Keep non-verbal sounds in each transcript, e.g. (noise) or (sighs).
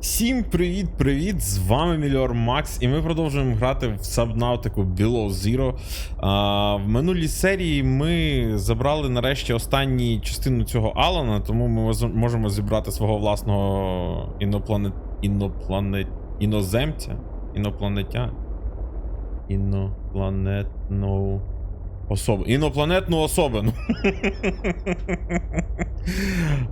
Всім привіт-привіт! З вами Мільор Макс, і ми продовжуємо грати в Сабнаутику Below Zero. А, в минулій серії ми забрали нарешті останню частину цього Алана, тому ми можемо зібрати свого власного інопланет... інопланет... іноземця. Інопланетя. Інопланетну особу. Інопланетну особину. (laughs)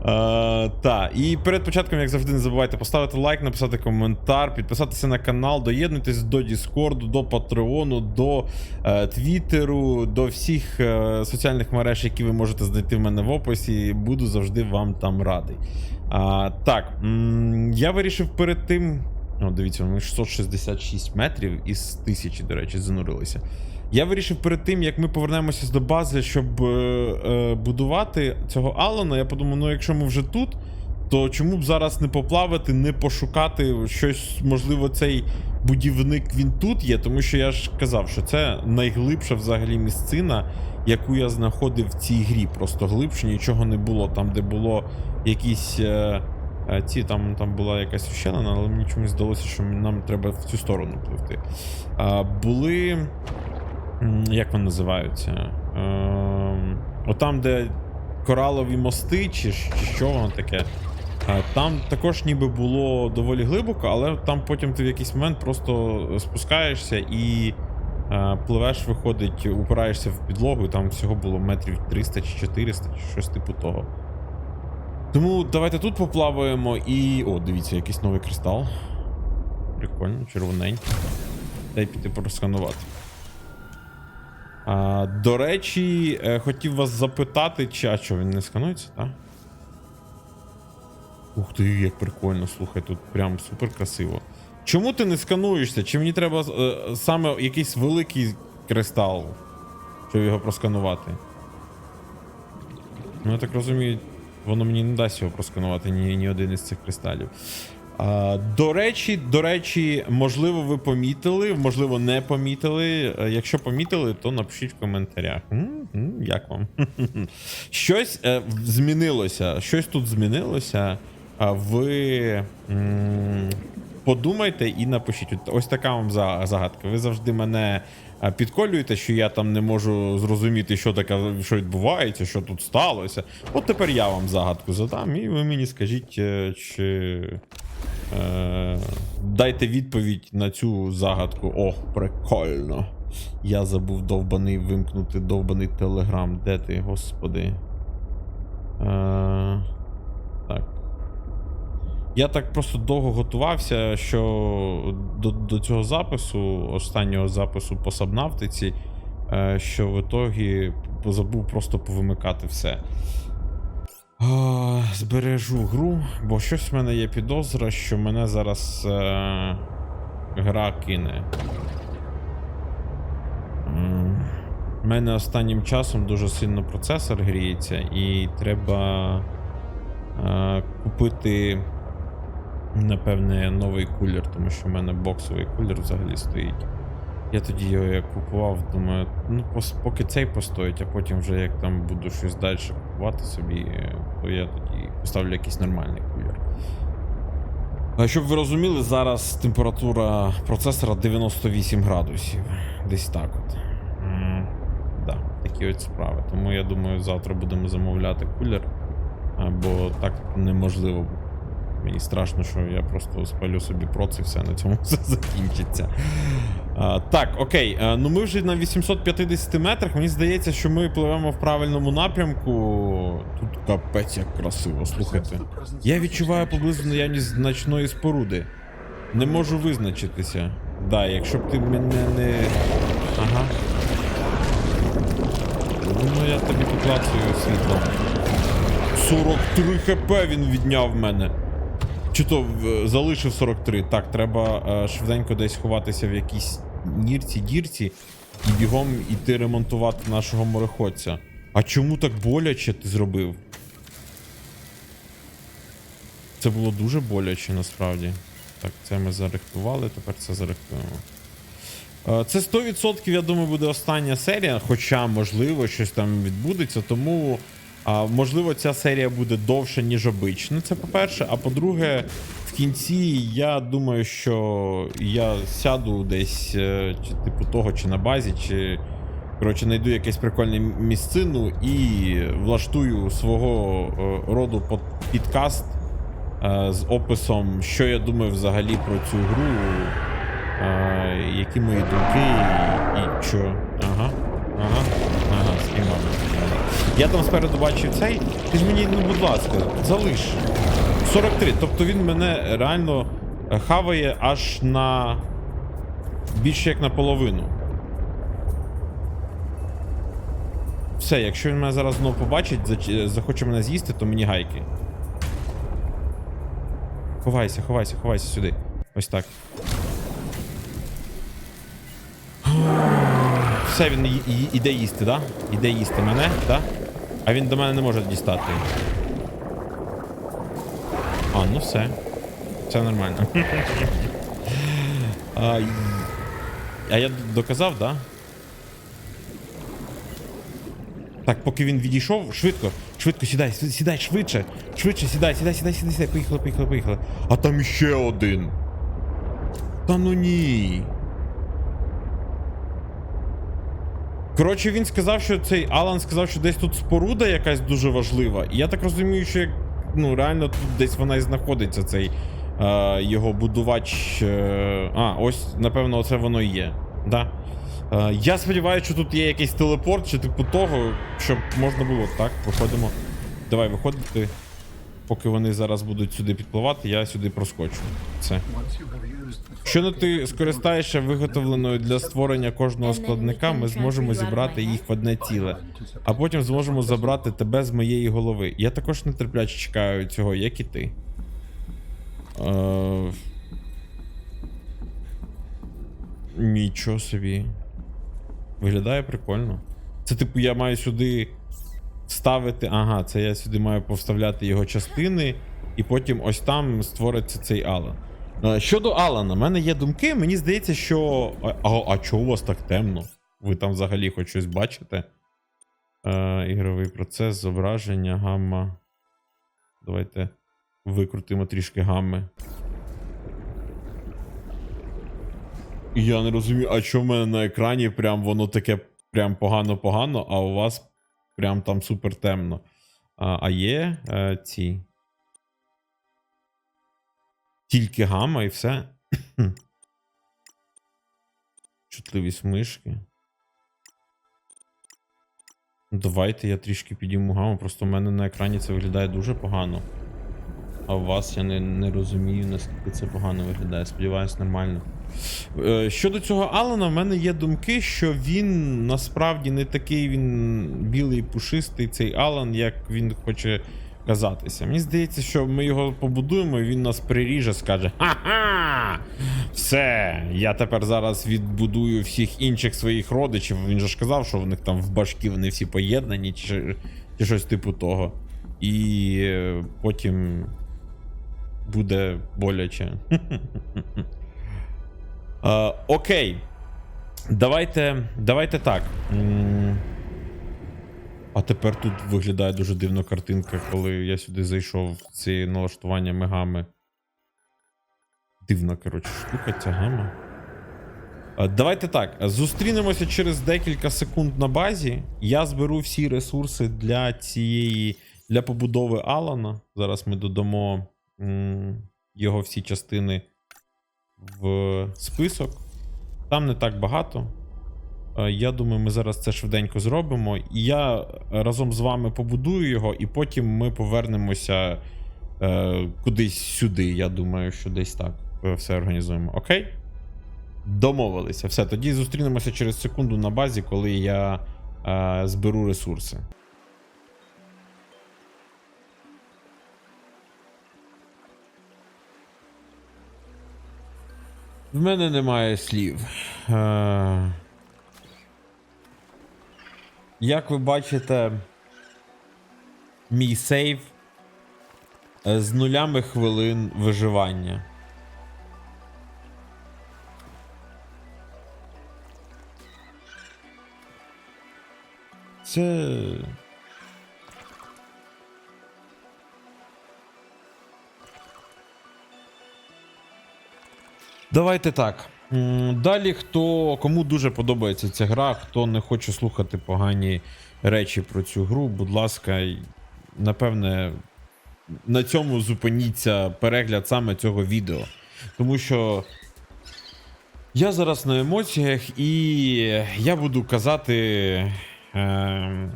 Е, Та, і перед початком, як завжди, не забувайте поставити лайк, написати коментар, підписатися на канал, доєднуйтесь до Діскорду, до Патреону, до е, Твіттеру, до всіх е, соціальних мереж, які ви можете знайти в мене в описі. Буду завжди вам там радий. Так, я вирішив перед тим. О, дивіться, ми 666 метрів із тисячі, до речі, занурилися. Я вирішив перед тим, як ми повернемося до бази, щоб е, е, будувати цього Алана, я подумав, ну якщо ми вже тут, то чому б зараз не поплавати, не пошукати щось, можливо, цей будівник він тут є, тому що я ж казав, що це найглибша взагалі місцина, яку я знаходив в цій грі. Просто глибше нічого не було. Там, де було якісь. Е, ці, там, там була якась ущелина, але мені чомусь здалося, що нам треба в цю сторону пливти. А, були. Як вони називаються? Ем, Отам, де коралові мости, чи, що воно таке. Е, Там також ніби було доволі глибоко, але там потім ти в якийсь момент просто спускаєшся і е, пливеш, виходить, упираєшся в підлогу, і там всього було метрів 300 чи 400, чи щось типу того. Тому давайте тут поплаваємо і. О, дивіться, якийсь новий кристал. Прикольно, червоненький. Дай піти просканувати. А, до речі, е, хотів вас запитати, чи а що він не сканується, так? Ух ти, як прикольно, слухай, тут прям супер красиво. Чому ти не скануєшся? Чи мені треба е, саме якийсь великий кристал, щоб його просканувати? Ну, я так розумію, воно мені не дасть його просканувати ні, ні один із цих кристалів. А, до речі, до речі, можливо, ви помітили, можливо, не помітили. Е, Якщо помітили, то напишіть в коментарях. М, м, Як вам? (laughs) Щось е, змінилося. Щось тут змінилося. А ви м, подумайте і напишіть. Ось така вам загадка. Ви завжди мене підколюєте, що я там не можу зрозуміти, що таке, що відбувається, що тут сталося. От тепер я вам загадку задам, і ви мені скажіть, е, чи. Е, дайте відповідь на цю загадку. О, прикольно. Я забув довбаний вимкнути довбаний телеграм. Де ти, господи? Е, так. Я так просто довго готувався, що до, до цього запису, останнього запису по сабнавтиці, е, що в ітогі забув просто повимикати все. Збережу гру, бо щось в мене є підозра, що мене зараз е, гра кине. У мене останнім часом дуже сильно процесор гріється, і треба е, купити, напевне, новий кулер, тому що в мене боксовий кулер взагалі стоїть. Я тоді його як купував, думаю, ну поки цей постоїть, а потім вже як там буду щось далі купувати собі, то я тоді поставлю якийсь нормальний кулер. А щоб ви розуміли, зараз температура процесора 98 градусів. Десь так от. Такі от справи. Тому я думаю, завтра будемо замовляти кулер. Бо так неможливо. Мені страшно, що я просто спалю собі проц і все на цьому (laughs) закінчиться. А, так, окей. а, ну ми вже на 850 метрах. Мені здається, що ми пливемо в правильному напрямку. Тут капець як красиво, слухайте. Я відчуваю поблизу наявність значної споруди. Не можу визначитися. Да, якщо б ти мене не. Ага. Ну я тобі поклацаю світло. 43 хп він відняв мене. Чи то залишив 43. Так, треба е, швиденько десь ховатися в якійсь нірці, дірці і бігом іти ремонтувати нашого мореходця. А чому так боляче ти зробив? Це було дуже боляче насправді. Так, це ми зарихтували, тепер це зарихтуємо. Е, Це 100%, я думаю, буде остання серія, хоча, можливо, щось там відбудеться, тому А, можливо, ця серія буде довша, ніж обично. Це по-перше. А по-друге, в кінці я думаю, що я сяду десь, е, чи типу того, чи на базі, чи. Коротше, знайду якесь прикольне місцину і влаштую свого е, роду підкаст е, з описом, що я думаю взагалі про цю гру, які мої думки і що. Ага, ага, ага, спіймав. Я там спереду бачив цей. Ти ж мені, ну будь ласка, залиш. 43. Тобто він мене реально е, хаває аж на більше як наполовину. Все, якщо він мене зараз знову побачить, захоче мене з'їсти, то мені гайки. Ховайся, ховайся, ховайся сюди. Ось так. Все, він іде їсти, да? Іде їсти мене, да? А він до мене не може дістати. А, ну все. Все нормально. (laughs) а, а я доказав, да? Так, поки він відійшов, швидко, швидко сідай, сідай, швидше, швидше сідай, сідай, сідай, сідай, сідай, поїхали, поїхали, поїхали. А там іще один. Та ну ні. Коротше, він сказав, що цей Алан сказав, що десь тут споруда якась дуже важлива. І я так розумію, що ну, реально тут десь вона і знаходиться, цей е, його будувач. Е, а, ось, напевно, оце воно і є. Да. Е, я сподіваюся, що тут є якийсь телепорт чи типу того, щоб можна було. Так, виходимо. Давай виходити. Поки вони зараз будуть сюди підпливати, я сюди проскочу. Це. Щойно ти скористаєшся виготовленою для створення кожного складника, ми зможемо зібрати їх в одне ціле, а потім зможемо забрати тебе з моєї голови. Я також нетерпляче чекаю цього, як і ти. Е... Нічого собі. Виглядає прикольно. Це типу, я маю сюди вставити. Ага, це я сюди маю повставляти його частини, і потім ось там створиться цей Алан. Е, Щодо Алана, в мене є думки. Мені здається, що. А, а, чого у вас так темно? Ви там взагалі хоч щось бачите? Е, ігровий процес, зображення, гамма. Давайте викрутимо трішки гамми. Я не розумію, а що в мене на екрані прям воно таке прям погано-погано, а у вас прям там супер темно. А, а є е, ці. Тільки гамма і все. (clears throat) Чутливість мишки. Ну, Давайте я трішки підійму гамму, просто в мене на екрані це виглядає дуже погано. А у вас я не, не розумію, наскільки це погано виглядає. Сподіваюсь, нормально. Е, Щодо цього Алана, в мене є думки, що він насправді не такий він білий пушистий, цей Алан, як він хоче казатися. Мені здається, що ми його побудуємо, і він нас приріже, скаже: Ха-ха! Все, я тепер зараз відбудую всіх інших своїх родичів. Він же ж казав, що в них там в башки вони всі поєднані, чи, чи щось типу того. І е, потім буде боляче. (laughs) Е, окей. Давайте. Давайте так. А тепер тут виглядає дуже дивно картинка, коли я сюди зайшов в ці налаштування мегами. Дивна, коротше, штука ця гама. Е, Давайте так. Зустрінемося через декілька секунд на базі. Я зберу всі ресурси для цієї. для побудови Алана. Зараз ми додамо його всі частини в список. Там не так багато. Е, Я думаю, ми зараз це швиденько зробимо. І я разом з вами побудую його, і потім ми повернемося е, кудись сюди. Я думаю, що десь так е, все організуємо. Окей? Домовилися. Все, тоді зустрінемося через секунду на базі, коли я е, зберу ресурси. В мене немає слів. Е... Як ви бачите, мій сейв е, з нулями хвилин виживання. Це. Давайте так. Далі, хто кому дуже подобається ця гра, хто не хоче слухати погані речі про цю гру, будь ласка, напевне, на цьому зупиніться перегляд саме цього відео. Тому що я зараз на емоціях і я буду казати е,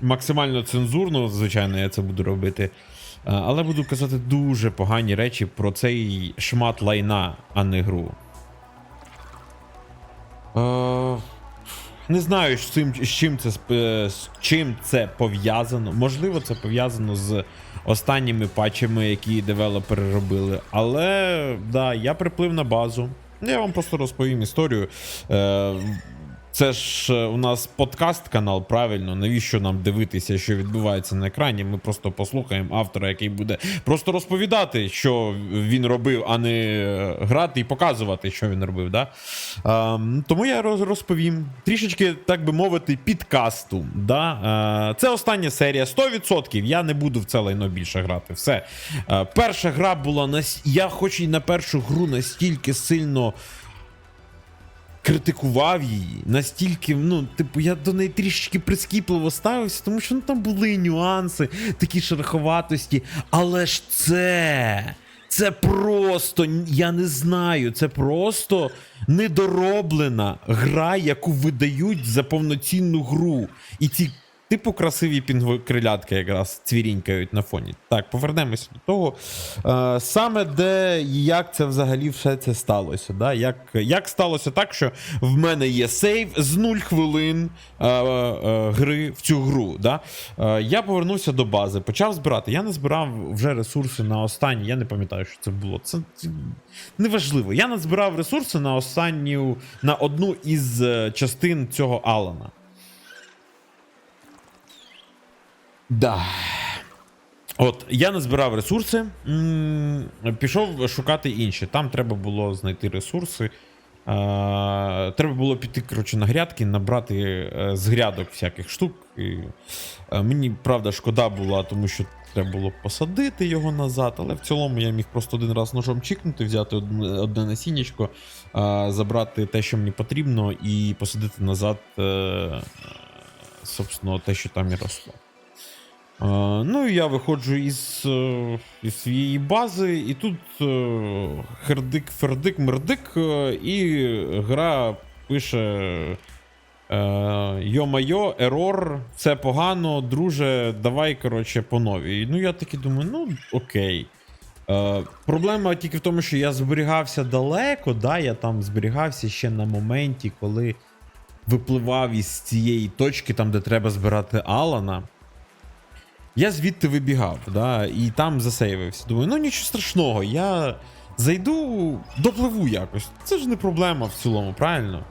максимально цензурно, звичайно, я це буду робити. Е, Але буду казати дуже погані речі про цей шмат лайна, а не гру. Е, не знаю, з цим, з чим це з чим це пов'язано. Можливо, це пов'язано з останніми патчами, які девелопери робили. Але да, я приплив на базу. Я вам просто розповім історію. Е, це ж е, у нас подкаст канал, правильно. Навіщо нам дивитися, що відбувається на екрані? Ми просто послухаємо автора, який буде просто розповідати, що він робив, а не е, грати і показувати, що він робив. Да? Ем, тому я розповім трішечки, так би мовити, підкасту. Да? Е, це остання серія. 100%. Я не буду в це лайно більше грати. Все. Е, перша гра була на я хоч і на першу гру настільки сильно критикував її настільки, ну, типу, я до неї трішечки прискіпливо ставився, тому що ну, там були нюанси, такі шероховатості. Але ж це. Це просто, я не знаю, це просто недороблена гра, яку видають за повноцінну гру. І ці, типу, красиві пінгвокрилятки якраз цвірінькають на фоні. Так, повернемося до того. Е, саме де як це взагалі все це сталося. Да? Як, як сталося так, що в мене є сейв з 0 хвилин е, е, гри в цю гру. Да? Е, я повернувся до бази, почав збирати. Я не збирав вже ресурси на останні. Я не пам'ятаю, що це було. Це, це неважливо. Я не збирав ресурси на останню, на одну із е, частин цього Алана. Да. От, я не збирав ресурси, пішов шукати інші. Там треба було знайти ресурси. Треба було піти коротше, на грядки, набрати е, з грядок всяких штук. І, е, мені правда шкода була, тому що треба було посадити його назад, але в цілому я міг просто один раз ножом чікнути, взяти одне, одне насіннячко, забрати те, що мені потрібно, і посадити назад, е, собственно, те, що там і росло. Ну, і я виходжу із, е, із своєї бази, і тут е, хердик, фердик, мердик, е, і гра пише. Йо-майо, ерор, це погано, друже, давай, коротше, по новій. Ну, я таки думаю, ну, окей. Е, проблема тільки в тому, що я зберігався далеко, да, я там зберігався ще на моменті, коли випливав із цієї точки, там, де треба збирати Алана. Я звідти вибігав, да, і там засейвився. Думаю, ну нічого страшного, я зайду, допливу якось. Це ж не проблема в цілому, правильно?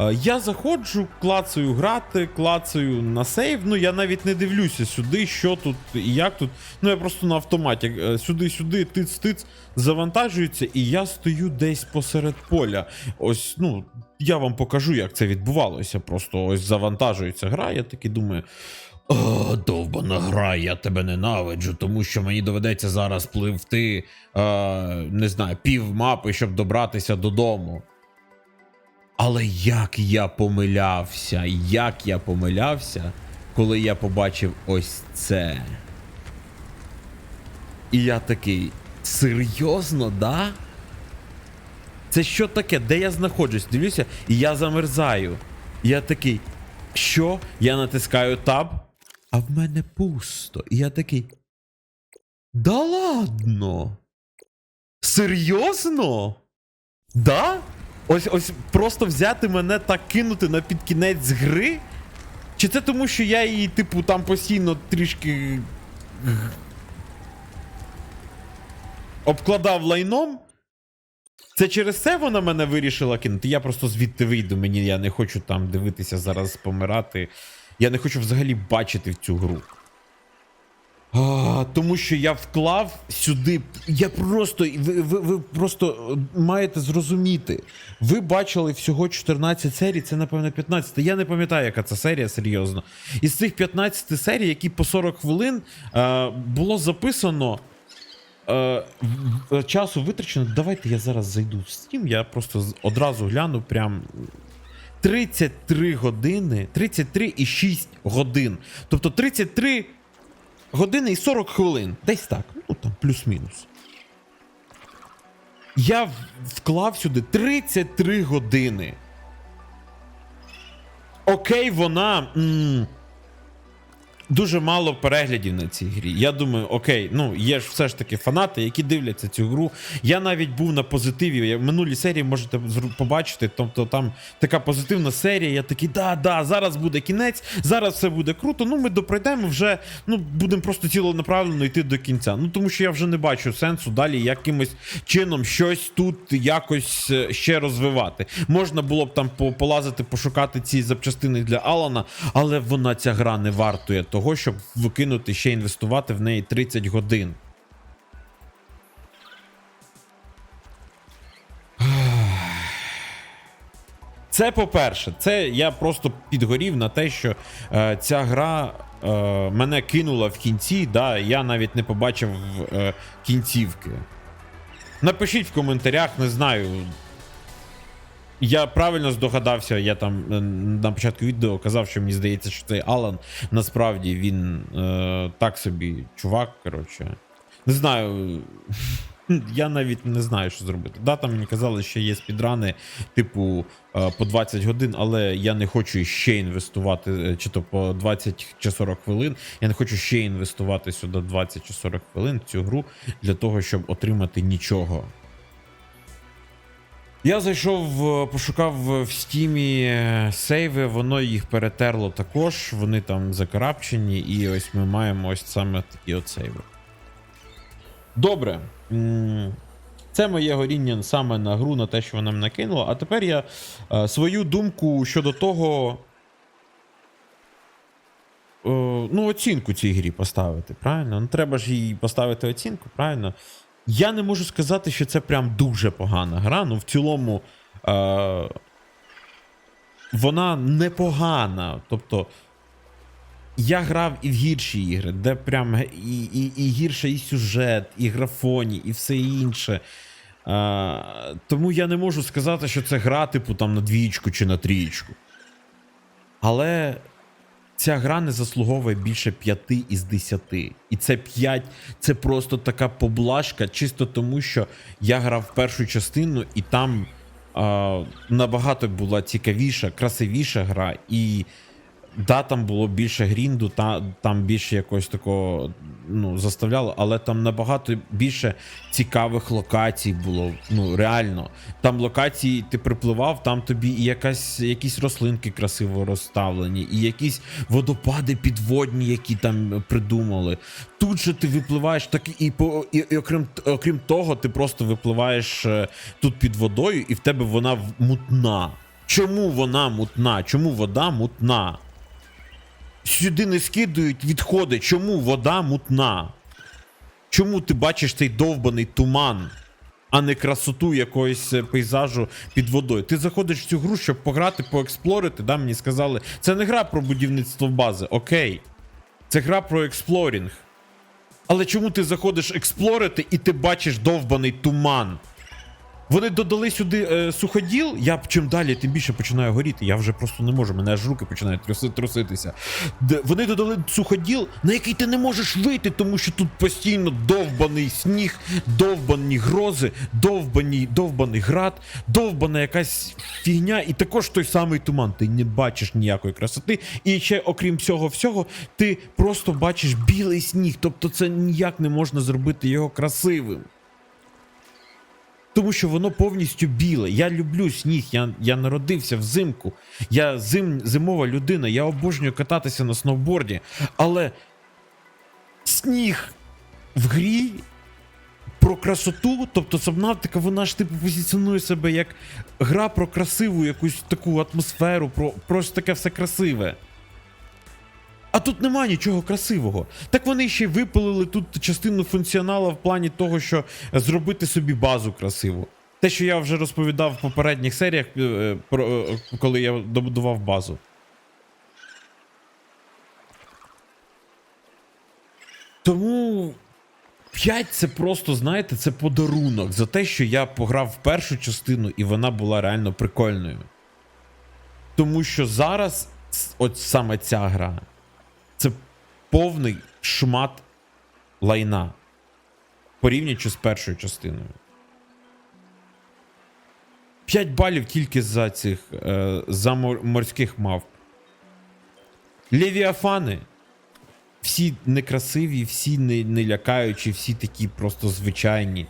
Е, Я заходжу, клацаю грати, клацаю на сейв. Ну я навіть не дивлюся сюди, що тут і як тут. Ну я просто на автоматі е, сюди-сюди, тиц-тиц, завантажується, і я стою десь посеред поля. Ось, ну, я вам покажу, як це відбувалося. Просто ось завантажується гра. Я такий думаю. О, довбана гра, я тебе ненавиджу, тому що мені доведеться зараз пливти, е, не знаю, пів мапи, щоб добратися додому. Але як я помилявся, як я помилявся, коли я побачив ось це. І я такий, серйозно, да? Це що таке? Де я знаходжусь? Дивлюся, і я замерзаю. Я такий, що? Я натискаю таб, а в мене пусто. І я такий. Да ладно? Серйозно? Да? Ось ось просто взяти мене так кинути на підкінець гри? Чи це тому, що я її, типу, там постійно трішки. обкладав лайном? Це через це вона мене вирішила кинути. Я просто звідти вийду. Мені я не хочу там дивитися зараз помирати. Я не хочу взагалі бачити цю гру. А, тому що я вклав сюди. Я просто. Ви, ви, ви просто е, маєте зрозуміти. Ви бачили всього 14 серій, це, напевно, 15. Я не пам'ятаю, яка це серія, серйозно. Із цих 15 серій, які по 40 хвилин, е, було записано Е, часу витрачено. Давайте я зараз зайду в Steam, я просто одразу гляну прям. 33 години, 33 і 6 годин. Тобто 33 години і 40 хвилин. Десь так. Ну там плюс-мінус. Я вклав сюди 33 години. Окей, вона. м, Дуже мало переглядів на цій грі. Я думаю, окей, ну є ж все ж таки фанати, які дивляться цю гру. Я навіть був на позитиві. Я в минулій серії можете побачити. Тобто там така позитивна серія. Я такий, да, да, зараз буде кінець, зараз все буде круто. Ну, ми допройдемо вже. Ну, будемо просто ціленаправленно йти до кінця. Ну тому що я вже не бачу сенсу далі якимось чином щось тут якось е, ще розвивати. Можна було б там по- полазити, пошукати ці запчастини для Алана, але вона ця гра не вартує того, щоб викинути ще інвестувати в неї 30 годин. (sighs) Це по-перше, це я просто підгорів на те, що е, ця гра е, мене кинула в кінці, да, я навіть не побачив е, кінцівки. Напишіть в коментарях, не знаю. Я правильно здогадався, я там е, на початку відео казав, що мені здається, що цей Алан насправді він е, так собі чувак, коротше. Не знаю. (laughs) Я навіть не знаю, що зробити. Да, там мені казали, що є спідрани, типу, е, по 20 годин, але я не хочу ще інвестувати, е, чи то по 20 чи 40 хвилин. Я не хочу ще інвестувати сюди 20 чи 40 хвилин в цю гру для того, щоб отримати нічого. Я зайшов, е, пошукав в стімі е, сейви, воно їх перетерло також. Вони там закарапчені, і ось ми маємо ось саме такі от сейви. Добре. Це моє горіння саме на гру, на те, що вона мене кинула. А тепер я е, свою думку щодо того. ну, оцінку цій грі поставити, правильно? Ну, треба ж їй поставити оцінку, правильно? Я не можу сказати, що це прям дуже погана гра. Ну, в цілому. Е, вона непогана. Тобто. Я грав і в гірші ігри, де прям і, і, і гірше і сюжет, і графоні, і все інше. А, тому я не можу сказати, що це гра, типу, там на двічку чи на трієчку. Але ця гра не заслуговує більше 5 із 10. І це 5 це просто така поблажка, чисто тому, що я грав першу частину, і там а, набагато була цікавіша, красивіша гра. І Да, там було більше грінду, та, там більше якогось такого ну, заставляло, але там набагато більше цікавих локацій було. Ну, реально. Там локації ти припливав, там тобі і якась, якісь рослинки красиво розставлені, і якісь водопади підводні, які там придумали. Тут же ти випливаєш так і, по, і, і окрім, окрім того, ти просто випливаєш е, тут під водою, і в тебе вона мутна. Чому вона мутна? Чому вода мутна? Сюди не скидують відходи. Чому вода мутна? Чому ти бачиш цей довбаний туман, а не красоту якогось е, пейзажу під водою? Ти заходиш в цю гру, щоб пограти, поексплорити, да, мені сказали. Це не гра про будівництво бази, окей. Це гра про експлорінг. Але чому ти заходиш експлорити і ти бачиш довбаний туман? Вони додали сюди е, суходіл. Я чим далі, тим більше починаю горіти. Я вже просто не можу, мене аж руки починають тряси, труситися. Де, вони додали суходіл, на який ти не можеш вийти, тому що тут постійно довбаний сніг, довбані грози, довбані, довбаний град, довбана якась фігня, і також той самий туман. Ти не бачиш ніякої красоти. І ще, окрім всього всього, ти просто бачиш білий сніг. Тобто це ніяк не можна зробити його красивим. Тому що воно повністю біле. Я люблю сніг, я, я народився взимку. Я зим, зимова людина, я обожнюю кататися на сноуборді. Але сніг в грі про красоту, тобто Сабнавтика, вона ж типу позиціонує себе як гра про красиву якусь таку атмосферу, про просто таке все красиве. А тут нема нічого красивого. Так вони ще й випилили тут частину функціоналу в плані того, що зробити собі базу красиву. Те, що я вже розповідав в попередніх серіях, е, е, коли я добудував базу. Тому 5 це просто, знаєте, це подарунок за те, що я пограв в першу частину і вона була реально прикольною. Тому що зараз, от саме ця гра, повний шмат лайна. Порівнюючи з першою частиною. 5 балів тільки за цих е, за морських мавп. Левіафани. Всі некрасиві, всі не, не лякаючі, всі такі просто звичайні.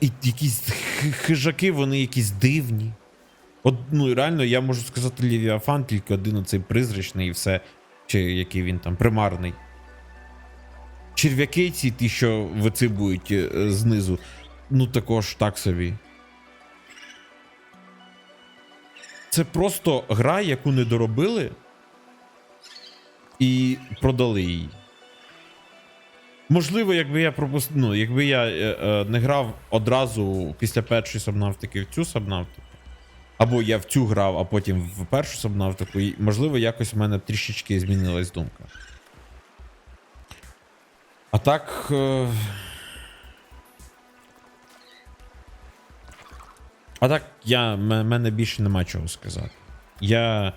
І якісь хижаки, вони якісь дивні. От, ну реально, я можу сказати Левіафан, тільки один оцей призрачний і все. Чи який він там, примарний. Черв'яки ці, ті, що вицибують е, знизу, ну також так собі. Це просто гра, яку не доробили і продали її. Можливо, якби я пропустив. Ну, якби я е, е, не грав одразу після першої сабнавтики в цю сабнавтику. Або я в цю грав, а потім в першу сабнавтику, і, можливо, якось в мене трішечки змінилась думка. А так. Е... А так, я, мене більше нема чого сказати. Я,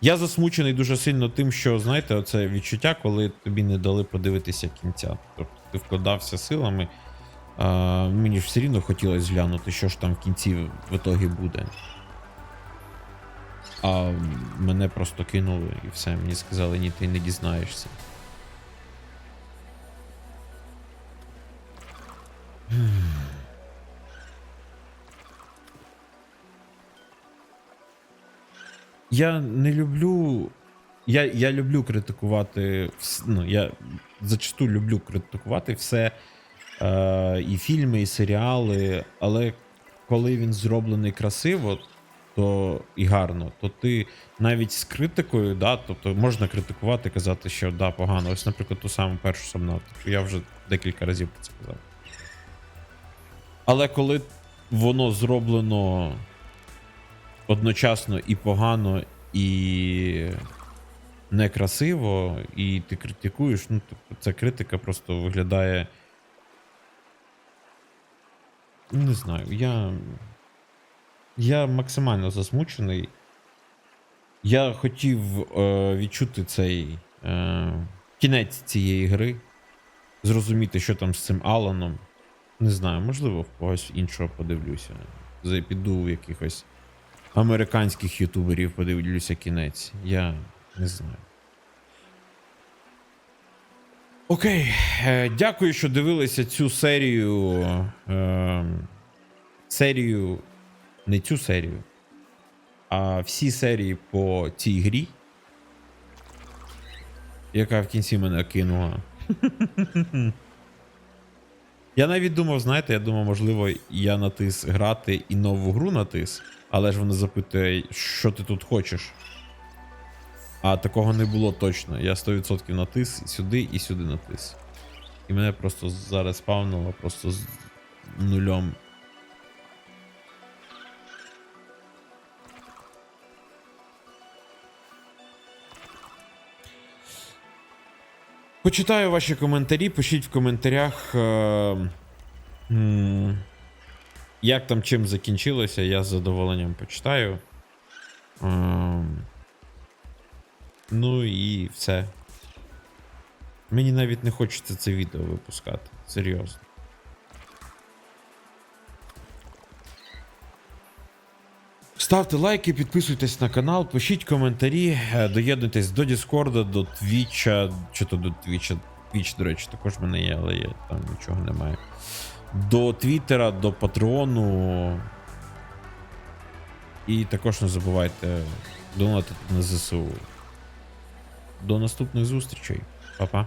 я засмучений дуже сильно тим, що, знаєте, оце відчуття, коли тобі не дали подивитися кінця. Тобто ти вкладався силами. А, мені ж все рівно хотілося глянути, що ж там в кінці в ітогі буде. А мене просто кинули і все. Мені сказали, ні, ти не дізнаєшся. Я не люблю. Я, я люблю критикувати. Ну, я зачасту люблю критикувати все. Е, і фільми, і серіали. Але коли він зроблений красиво, то і гарно, то ти навіть з критикою, да, тобто можна критикувати, казати, що да, погано. Ось, наприклад, ту саму першу сабнавтику. Я вже декілька разів про це казав. Але коли воно зроблено одночасно і погано, і некрасиво, і ти критикуєш, ну, тобто ця критика просто виглядає. Не знаю, я. Я максимально засмучений. Я хотів е, відчути цей е, кінець цієї гри, зрозуміти, що там з цим Аланом. Не знаю, можливо, в когось іншого подивлюся. Піду в якихось американських ютуберів подивлюся кінець. Я не знаю. Окей, е, дякую, що дивилися цю серію. Е, серію. Не цю серію, а всі серії по цій грі, яка в кінці мене кинула. (laughs) Я навіть думав, знаєте, я думав, можливо, я натис грати і нову гру натис, але ж вона запитує, що ти тут хочеш. А такого не було точно. Я 100% натис сюди і сюди натис. І мене просто зараз спавнуло просто з нульом. Почитаю ваші коментарі, пишіть в коментарях. Е, як там чим закінчилося, я з задоволенням почитаю. Е, ну і все. Мені навіть не хочеться це відео випускати. Серйозно. Ставте лайки, підписуйтесь на канал, пишіть коментарі, е, доєднуйтесь до Діскорда, до Твіча, чи то до Твіча. Твіч, до речі, також мене є, але я там нічого немає. До Твіттера, до Патреону. І також не забувайте донатити на ЗСУ. До наступних зустрічей. Па-па.